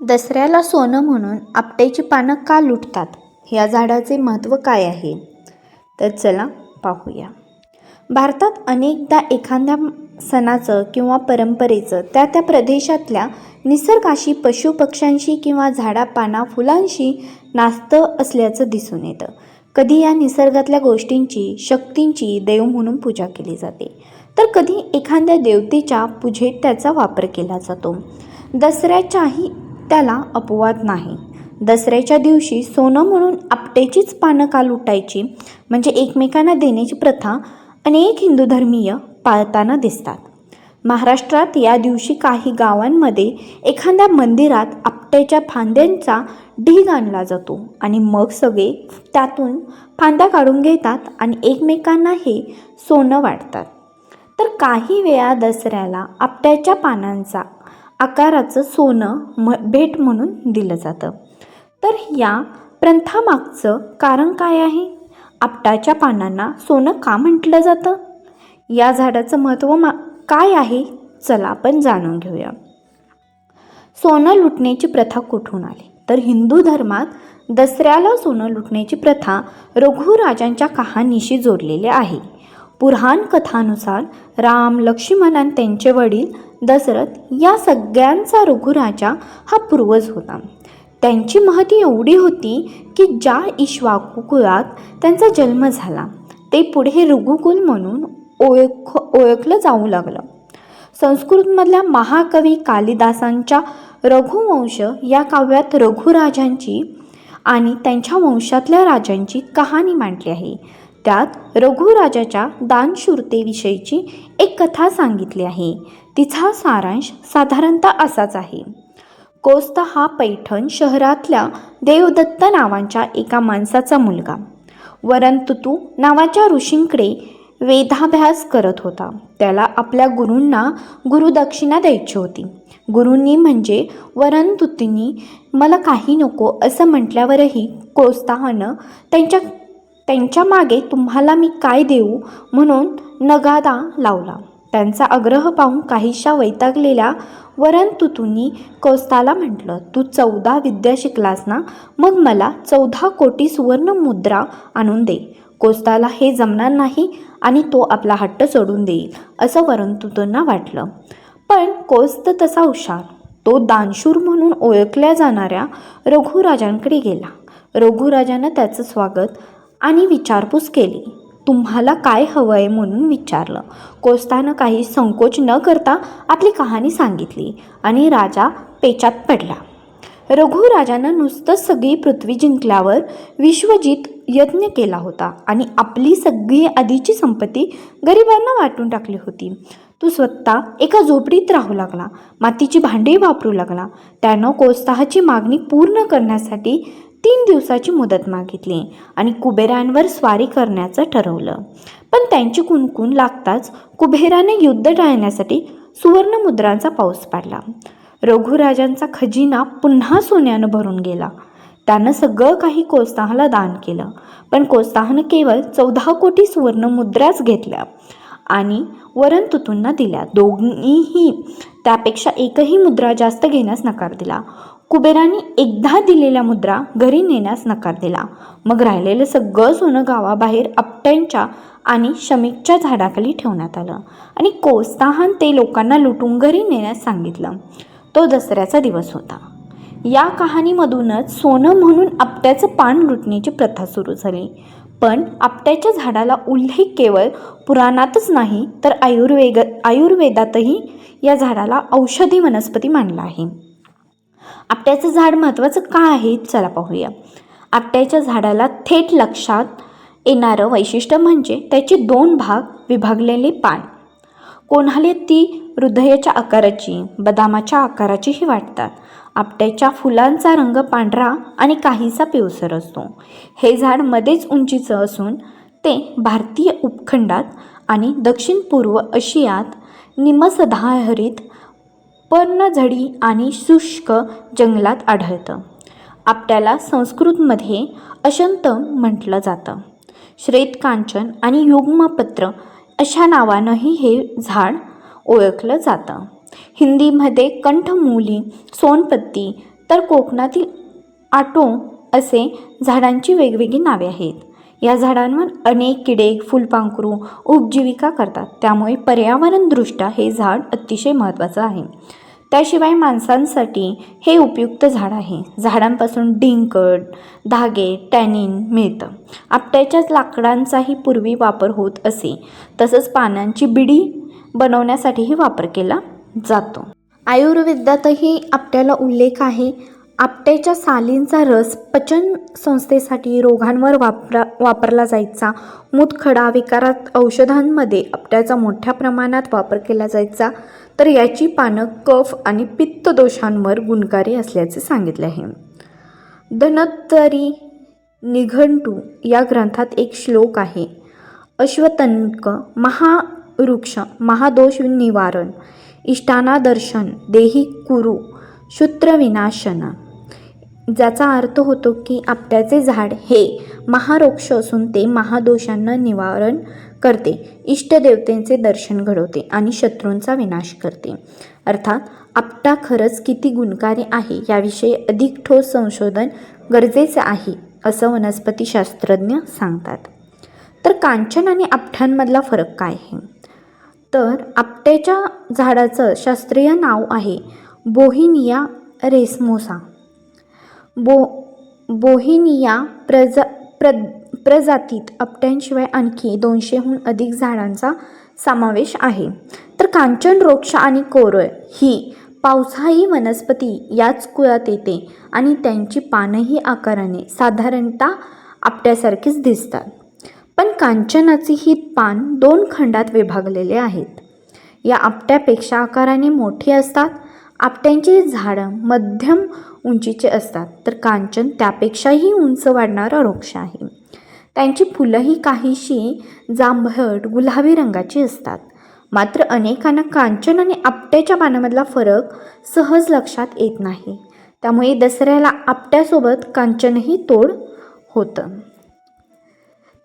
दसऱ्याला सोनं म्हणून आपट्याची पानं का लुटतात? या झाडाचे महत्त्व काय आहे? तर चला पाहूया. भारतात अनेकदा एखाद्या सणाचं किंवा परंपरेचं त्या त्या प्रदेशातल्या निसर्गाशी पशुपक्ष्यांशी किंवा झाडापाना फुलांशी नातं असल्याचं दिसून येतं. कधी या निसर्गातल्या गोष्टींची शक्तींची देव म्हणून पूजा केली जाते. तर कधी एखाद्या देवतेच्या पूजेत त्याचा वापर केला जातो. दसऱ्याच्याही त्याला अपवाद नाही. दसऱ्याच्या दिवशी सोनं म्हणून आपटेचीच पानं का लुटायची? म्हणजे एकमेकांना देण्याची प्रथा अनेक हिंदू धर्मीय पाळताना दिसतात. महाराष्ट्रात या दिवशी काही गावांमध्ये एखाद्या मंदिरात आपट्याच्या फांद्यांचा ढीग आणला जातो आणि मग सगळे त्यातून फांद्या काढून घेतात आणि एकमेकांना हे सोनं वाटतात. तर काही वेळा दसऱ्याला आपट्याच्या पानांचा आकाराचं सोनं म भेट म्हणून दिलं जातं. तर या प्रंथामागचं कारण काय आहे? आपटाच्या पानांना सोनं का म्हटलं जातं? या झाडाचं महत्त्व मा काय आहे? चला आपण जाणून घेऊया. सोनं लुटण्याची प्रथा कुठून आली? तर हिंदू धर्मात दसऱ्याला सोनं लुटण्याची प्रथा रघुराजांच्या कहाणीशी जोडलेली आहे. पुराण कथानुसार राम लक्ष्मण आणि त्यांचे वडील दशरथ या सगळ्यांचा रघुराजा हा पूर्वज होता. त्यांची महती एवढी होती की ज्या इश्वाकुकुळात त्यांचा जन्म झाला ते पुढे रघुकुल म्हणून ओळख ओळखलं जाऊ लागलं. संस्कृतमधल्या महाकवी कालिदासांच्या रघुवंश या काव्यात रघुराजांची आणि त्यांच्या वंशातल्या राजांची कहाणी मांडली आहे. त्यात रघुराजाच्या दानशूरतेविषयीची एक कथा सांगितली आहे. तिचा सारांश साधारणतः असाच आहे. कोस्त हा पैठण शहरातल्या देवदत्त नावाच्या एका माणसाचा मुलगा. वरंतुतू नावाच्या ऋषींकडे वेदाभ्यास करत होता. त्याला आपल्या गुरूंना गुरुदक्षिणा द्यायची होती. गुरूंनी म्हणजे वरंतुतींनी मला काही नको असं म्हटल्यावरही कोस्ताहानं त्यांच्या त्यांच्या मागे तुम्हाला मी काय देऊ? म्हणून नगादा लावला. त्यांचा आग्रह पाहून काहीशा वैतागलेल्या वरंतुतूंनी कौस्ताला म्हटलं तू चौदा विद्या शिकलास ना? मग मला चौदा कोटी सुवर्ण मुद्रा आणून दे. कोस्ताला हे जमणार नाही आणि तो आपला हट्ट सोडून देईल असं वरंतुतूंना वाटलं. पण कोस्त तसा हुशार. तो दानशूर म्हणून ओळखल्या जाणाऱ्या रघुराजांकडे गेला. रघुराजानं त्याचं स्वागत आणि विचारपूस केली. तुम्हाला काय हवं आहे म्हणून विचारलं. कोस्तानं काही संकोच न करता आपली कहाणी सांगितली आणि राजा पेचात पडला. रघुराजानं नुसतंच सगळी पृथ्वी जिंकल्यावर विश्वजित यज्ञ केला होता आणि आपली सगळी आधीची संपत्ती गरिबांना वाटून टाकली होती. तो स्वतः एका झोपडीत राहू लागला मातीची भांडी वापरू लागला. त्यानं कोस्ताहाची मागणी पूर्ण करण्यासाठी तीन दिवसाची मुदत मागितली आणि कुबेरांवर स्वारी करण्याचं ठरवलं. पण त्यांची कुणकुण लागताच कुबेराने युद्ध टाळण्यासाठी सुवर्णमुद्रांचा पाऊस पाडला. रघुराजांचा खजिना पुन्हा सोन्यानं भरून गेला. त्यानं सगळं काही कोस्ताहाला दान केलं पण कोस्ताहानं केवळ चौदा कोटी सुवर्णमुद्राच घेतल्या आणि वरंतुतूंना दिल्या. दोन्हीही त्यापेक्षा एकही मुद्रा जास्त घेण्यास नकार दिला. कुबेरांनी एकदा दिलेल्या मुद्रा घरी नेण्यास नकार दिला. मग राहिलेलं सगळं सोनं गावाबाहेर आपट्यांच्या आणि शमीकच्या झाडाखाली ठेवण्यात आलं आणि कोस्ताहान ते लोकांना लुटून घरी नेण्यास सांगितलं. तो दसऱ्याचा दिवस होता. या कहाणीमधूनच सोनं म्हणून आपट्याचं पान लुटण्याची प्रथा सुरू झाली. पण आपट्याच्या झाडाला उल्लेख केवळ पुराणातच नाही तर आयुर्वेद आयुर्वेदातही या झाडाला औषधी वनस्पती मानला आहे. आपट्याचं झाड महत्त्वाचं का आहे चला पाहूया. आपट्याच्या झाडाला थेट लक्षात येणारं वैशिष्ट्य म्हणजे त्याचे दोन भाग विभागलेले पान. कोणाला ती हृदयाच्या आकाराची बदामाच्या आकाराचीही वाटतात. आपट्याच्या फुलांचा रंग पांढरा आणि काहीसा पिवसर असतो. हे झाड मध्येच उंचीचं असून ते भारतीय उपखंडात आणि दक्षिण पूर्व आशियात निमसदाहरित पर्णझडी आणि शुष्क जंगलात आढळतं. आपट्याला संस्कृतमध्ये अशंत म्हटलं जातं. श्वेतकांचन आणि युग्मपत्र अशा नावानंही हे झाड ओळखलं जातं. हिंदीमध्ये कंठमूली सोनपत्ती तर कोकणातील आटो असे झाडांची वेगवेगळी नावे आहेत. या झाडांवर अनेक किडे फुलपाखरू उपजीविका करतात. त्यामुळे पर्यावरणदृष्ट्या हे झाड अतिशय महत्त्वाचं आहे. त्याशिवाय माणसांसाठी हे उपयुक्त झाड आहे. झाडांपासून डिंकट धागे टॅनिन मिळतं. आपट्याच्याच लाकडांचाही पूर्वी वापर होत असे. तसंच पानांची बिडी बनवण्यासाठीही वापर केला जातो. आयुर्वेदातही आपल्याला उल्लेख आहे. आपट्याच्या सालींचा रस पचन संस्थेसाठी रोगांवर वापरा वापरला जायचा. मूतखडा विकारात औषधांमध्ये आपट्याचा मोठ्या प्रमाणात वापर केला जायचा. तर याची पानं कफ आणि पित्त दोषांवर गुणकारी असल्याचे सांगितले आहे. धनत्तरी निघंटू या ग्रंथात एक श्लोक आहे. अश्वतनक महावृक्ष महादोष निवारण इष्टाना दर्शन देही कुरु शूत्रविनाशन ज्याचा अर्थ होतो की आपट्याचे झाड हे महारोक्ष असून ते महादोषांना निवारण करते इष्टदेवतेचे दर्शन घडवते आणि शत्रूंचा विनाश करते. अर्थात आपटा खरंच किती गुणकारी आहे याविषयी अधिक ठोस संशोधन गरजेचे आहे असं वनस्पतीशास्त्रज्ञ सांगतात. तर कांचन आणि आपठ्यांमधला फरक काय आहे? तर आपट्याच्या झाडाचं शास्त्रीय नाव आहे बोहिनिया रेसमोसा. बो बोहिनिया प्रजा प्र प्रजातीत आपट्यांशिवाय आणखी दोनशेहून अधिक झाडांचा समावेश आहे. तर कांचन रोक्ष आणि कोरळ ही पावसाळी वनस्पती याच कुळात येते आणि त्यांची पानंही आकाराने साधारणतः आपट्यासारखीच दिसतात. पण कांचनाचे ही पान दोन खंडात विभागलेले आहेत. या आपट्यापेक्षा आकाराने मोठी असतात आपट्यांची झाडं मध्यम उंचीचे असतात तर कांचन त्यापेक्षाही उंच वाढणारा वृक्ष आहे. त्यांची फुलंही काहीशी जांभट गुलाबी रंगाची असतात. मात्र अनेकांना कांचन आणि आपट्याच्या पानामधला फरक सहज लक्षात येत नाही. त्यामुळे दसऱ्याला आपट्यासोबत कांचनही तोड होतं.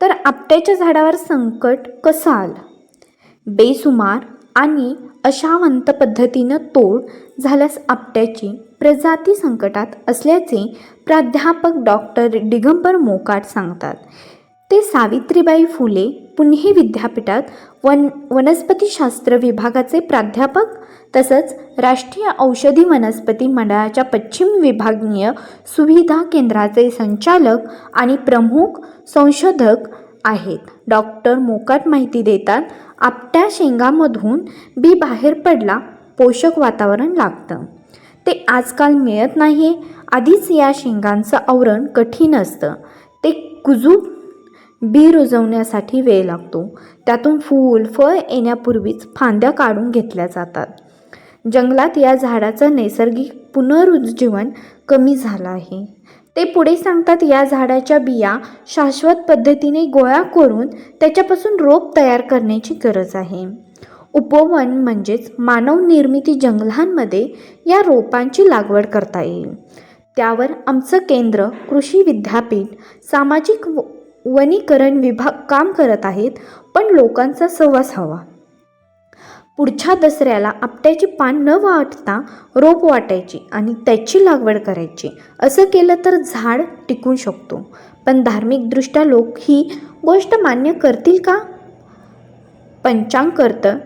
तर आपट्याच्या झाडावर संकट कसं आलं बेसुमार आणि अशावंत पद्धतीनं तोड झाल्यास आपट्याची प्रजाती संकटात असल्याचे प्राध्यापक डॉक्टर दिगंबर मोकाट सांगतात. ते सावित्रीबाई फुले पुणे विद्यापीठात वन वनस्पतीशास्त्र विभागाचे प्राध्यापक तसंच राष्ट्रीय औषधी वनस्पती मंडळाच्या पश्चिम विभागीय सुविधा केंद्राचे संचालक आणि प्रमुख संशोधक आहेत. डॉक्टर मोकाट माहिती देतात आपट्या शेंगामधून बी बाहेर पडला पोषक वातावरण लागतं. ते आजकाल मिळत नाही. आधीच या शेंगांचं आवरण कठीण असतं. ते कुजूप बी रुजवण्यासाठी वेळ लागतो. त्यातून फूल फळ येण्यापूर्वीच फांद्या काढून घेतल्या जातात. जंगलात या झाडाचं नैसर्गिक पुनरुज्जीवन कमी झालं आहे. ते पुढे सांगतात या झाडाच्या बिया शाश्वत पद्धतीने गोळा करून त्याच्यापासून रोप तयार करण्याची गरज आहे. उपवन म्हणजेच मानवनिर्मिती जंगलांमध्ये या रोपांची लागवड करता येईल. त्यावर आमचं केंद्र कृषी विद्यापीठ सामाजिक व वनीकरण विभाग काम करत आहेत पण लोकांचा सहवास हवा. पुढच्या दसऱ्याला आपट्याची पान न वाटता रोप वाटायची आणि त्याची लागवड करायची. असं केलं तर झाड टिकू शकतो. पण धार्मिकदृष्ट्या लोक ही गोष्ट मान्य करतील का? पंचांग करतं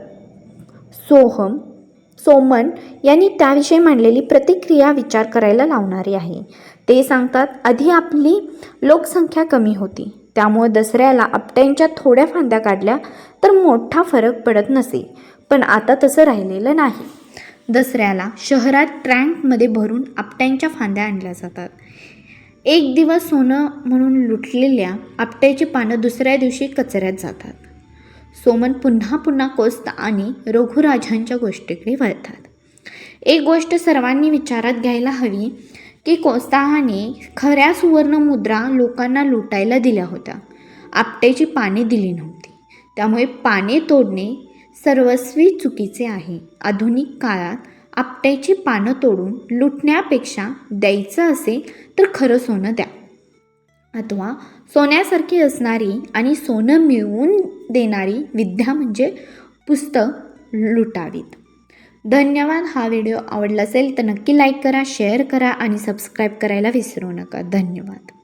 सोहम सोमन यांनी त्याविषयी मांडलेली प्रतिक्रिया विचार करायला लावणारी आहे. ते सांगतात आधी आपली लोकसंख्या कमी होती. त्यामुळे दसऱ्याला आपट्यांच्या थोड्या फांद्या काढल्या तर मोठा फरक पडत नसे. पण आता तसं राहिलेलं नाही. दसऱ्याला शहरात ट्रँकमध्ये भरून आपट्यांच्या फांद्या आणल्या जातात. एक दिवस सोनं म्हणून लुटलेल्या आपट्याची पानं दुसऱ्या दिवशी कचऱ्यात जातात. सोमन पुन्हा पुन्हा कोस्ता आणि रघुराजांच्या गोष्टीकडे वळतात. एक गोष्ट सर्वांनी विचारात घ्यायला हवी की कोस्ताहाने खऱ्या सुवर्ण मुद्रा लोकांना लुटायला दिल्या होत्या. आपट्याची पाने दिली नव्हती. त्यामुळे पाने तोडणे सर्वस्वी चुकीचे आहे. आधुनिक काळात आपट्याची पानं तोडून लुटण्यापेक्षा द्यायचं असेल तर खरं सोनं द्या. अथवा सोन्यासारखी असणारी आणि सोनं मिळवून देणारी विद्या म्हणजे पुस्तक लुटावीत. धन्यवाद हा व्हिडिओ आवडला असेल तर नक्की लाईक करा शेअर करा आणि सबस्क्राईब करायला विसरू नका. धन्यवाद.